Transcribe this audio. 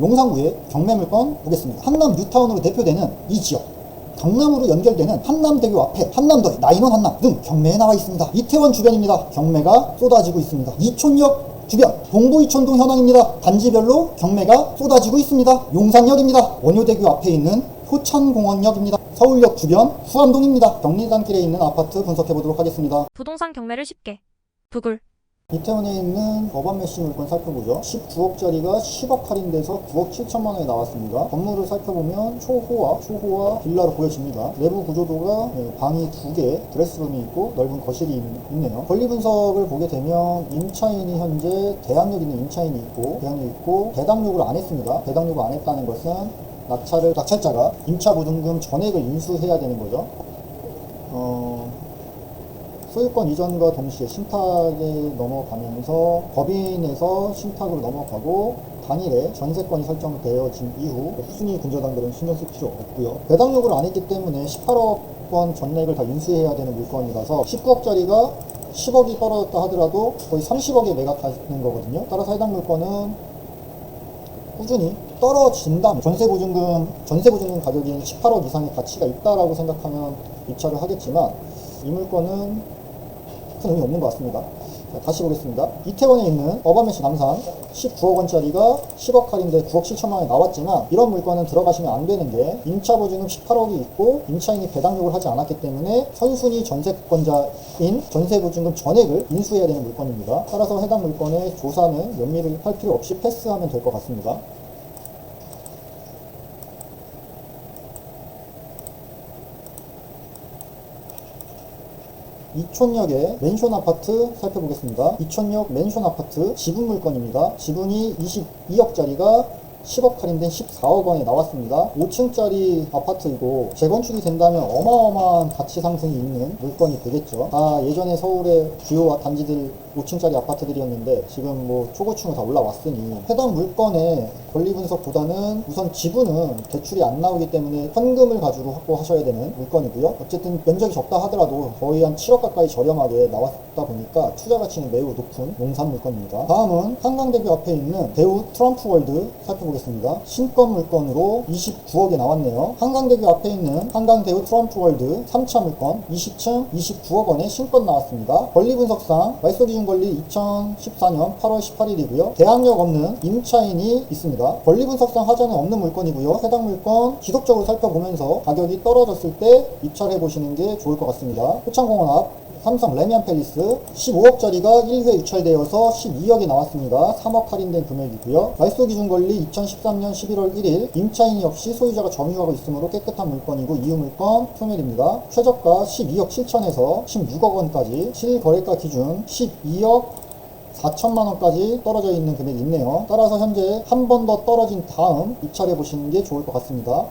용산구의 경매물건 보겠습니다. 한남 뉴타운으로 대표되는 이 지역. 강남으로 연결되는 한남대교 앞에 한남더리, 나인원 한남 등 경매에 나와 있습니다. 이태원 주변입니다. 경매가 쏟아지고 있습니다. 이촌역 주변 동부 이촌동 현황입니다. 단지별로 경매가 쏟아지고 있습니다. 용산역입니다. 원효대교 앞에 있는 효천공원역입니다. 서울역 주변 수암동입니다. 경리단길에 있는 아파트 분석해 보도록 하겠습니다. 부동산 경매를 쉽게. 구글. 이태원에 있는 어반메시 물건 살펴보죠. 19억짜리가 10억 할인돼서 9억 7천만 원에 나왔습니다. 건물을 살펴보면 초호화, 초호화 빌라로 보여집니다. 내부 구조도가 예, 방이 두 개, 드레스룸이 있고 넓은 거실이 있- 있네요. 권리 분석을 보게 되면 임차인이 현재 대항력 있는 임차인이 있고 대항력 있고 배당요구를 안 했습니다. 배당요구 안 했다는 것은 낙찰을 낙찰자가 임차 보증금 전액을 인수해야 되는 거죠. 어, 소유권 이전과 동시에 신탁에 넘어가면서 법인에서 신탁으로 넘어가고 당일에 전세권이 설정되어진 이후 순위 근저당들은 신경 쓸 필요 없고요. 배당 요구를 안 했기 때문에 18억 원 전액을 다 인수해야 되는 물건이라서 19억짜리가 10억이 떨어졌다 하더라도 거의 30억에 매각하는 거거든요. 따라서 해당 물건은 꾸준히 떨어진다. 전세보증금, 전세보증금 가격이 18억 이상의 가치가 있다라고 생각하면 입찰을 하겠지만 이 물건은 큰 의미 없는 것 같습니다. 자, 다시 보겠습니다. 이태원에 있는 어바메시 남산 19억 원짜리가 10억 할인데 9억 7천만 원에 나왔지만 이런 물건은 들어가시면 안 되는 게 임차 보증금 18억이 있고 임차인이 배당 요구를 하지 않았기 때문에 선순위 전세권자인 전세 보증금 전액을 인수해야 되는 물건입니다. 따라서 해당 물건의 조사는 면밀히 할 필요 없이 패스하면 될 것 같습니다. 이촌역의 맨션 아파트 살펴보겠습니다. 이촌역 맨션 아파트 지분 물건입니다. 지분이 22억짜리가 10억 할인된 14억 원에 나왔습니다. 5층짜리 아파트이고 재건축이 된다면 어마어마한 가치 상승이 있는 물건이 되겠죠. 아 예전에 서울의 주요 단지들 5층짜리 아파트들이었는데 지금 뭐 초고층으로 다 올라왔으니 해당 물건의 권리 분석보다는 우선 지분은 대출이 안 나오기 때문에 현금을 가지고 확보하셔야 되는 물건이고요. 어쨌든 면적이 적다 하더라도 거의 한 7억 가까이 저렴하게 나왔다 보니까 투자 가치는 매우 높은 농산 물건입니다. 다음은 한강대교 앞에 있는 대우 트럼프 월드 살펴 보겠습니다. 신권 물건으로 29억에 나왔네요. 한강대교 앞에 있는 한강대우 트럼프 월드 3차 물건 20층 29억 원에 신권 나왔습니다. 권리 분석상 말소 기준 권리 2014년 8월 18일이고요. 대항력 없는 임차인이 있습니다. 권리 분석상 하자는 없는 물건이고요. 해당 물건 지속적으로 살펴보면서 가격이 떨어졌을 때 입찰해 보시는 게 좋을 것 같습니다. 효창공원 앞 삼성 레미안 팰리스 15억짜리가 1회 유찰되어서 12억이 나왔습니다. 3억 할인된 금액이고요. 말소 기준 권리 2013년 11월 1일 임차인이 없이 소유자가 점유하고 있으므로 깨끗한 물건이고 이후 물건 소멸입니다. 최저가 12억 7천에서 16억 원까지 실거래가 기준 12억 4천만 원까지 떨어져 있는 금액이 있네요. 따라서 현재 한 번 더 떨어진 다음 입찰해 보시는 게 좋을 것 같습니다.